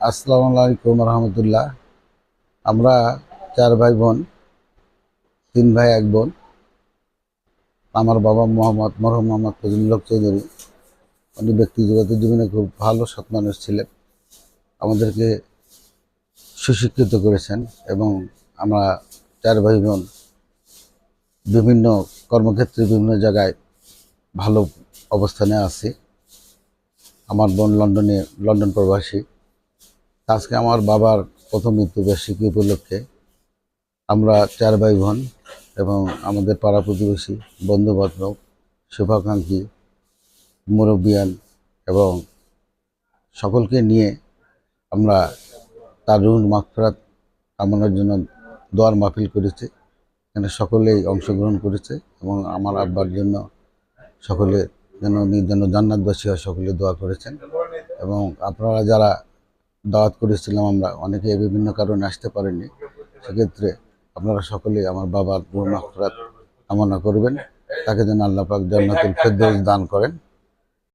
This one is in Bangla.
আসসালামু আলাইকুম রহমতুল্লাহ। আমরা চার ভাই বোন, তিন ভাই, এক বোন। আমার বাবা মোহাম্মদ মরহম মোহাম্মদ ফজলুল্লাহ চৌধুরী। উনি ব্যক্তিগত জীবনে খুব ভালো সৎ মানুষ ছিলেন। আমাদেরকে সুশিক্ষিত করেছেন এবং আমরা চার ভাই বোন বিভিন্ন কর্মক্ষেত্রে, বিভিন্ন জায়গায় ভালো অবস্থানে আছি। আমার বোন লন্ডনে, লন্ডন প্রবাসী। আজকে আমার বাবার প্রথম মৃত্যুবার্ষিকী উপলক্ষে আমরা চার ভাই বোন এবং আমাদের পাড়া প্রতিবেশী, বন্ধু বান্ধব শুভাকাঙ্ক্ষী, মুরব্বিয়ান এবং সকলকে নিয়ে আমরা তার রুল মাফরাত কামনার জন্য দোয়ার মাহফিল করেছি। এখানে সকলেই অংশগ্রহণ করেছে এবং আমার আব্বার জন্য সকলে যেন যেন জান্নাতবাসী হয় সকলে দোয়া করেছেন। এবং আপনারা যারা দাওয়াত করেছিলাম আমরা। অনেকে বিভিন্ন কারণে আসতে পারেনি। সেক্ষেত্রে আপনারা সকলেই আমার বাবার বোন আমনা কামনা করবেন। তাকে যেন আল্লাহ পাক জান্নাতুল ফেরদৌস দান করেন।